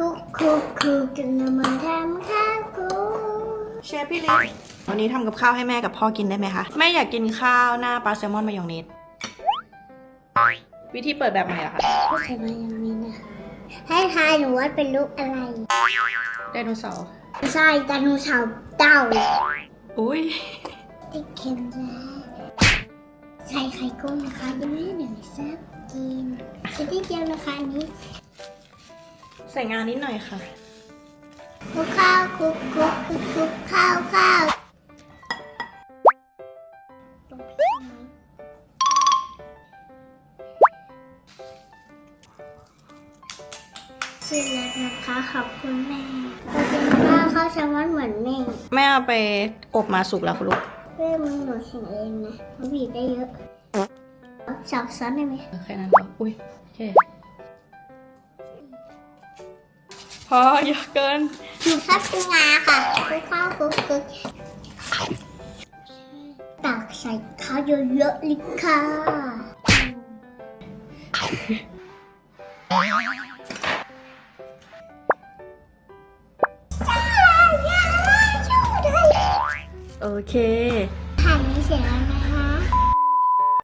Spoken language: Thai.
คุกคุกคุกกันมาทำข้าวคุกเชฟพี่ลิศวันนี้ทำกับข้าวให้แม่กับพ่อกินได้ไหมคะแม่อยากกินข้าวหน้าปลาแซลมอนมายองเนสวิธีเปิดแบบใหม่เหรอคะก็ใส่มาอย่างนี้นะคะให้ทายหนูว่าเป็นลูกอะไรไดโนเสาร์ใช่ไดโนเสาร์เต่าอุ้ยที่เค็มแล้วใส่ไข่กุ้งนะคะยังไม่ได้หนึ่งซับกินแค่ที่เดียวนะคะอันนี้ ใส่งานนิดหน่อยค่ะคลุกข้าวคลุกคลุกคลุกคลุกข้าวข้าวตรงพี่ไหมเสร็จแล้วนะคะขอบคุณแม่เราจะมาว่าข้าวแซลมอนเหมือนแม่แม่เอาไปอบมาสุกแล้วคุณลูกเพื่อมึงหนูเห็นเองนะมันบีบได้เยอะสับซ้อนได้ไหมเออแค่นั้นพออุ้ยโอเค พอเยอะเกินหนูชอบกินงาค่ะคลุกข้าวคลุกคลุกตักใส่ข้าวเยอะๆเลยค่ะ โอเคผ่านนี้เสร็จแล้วนะ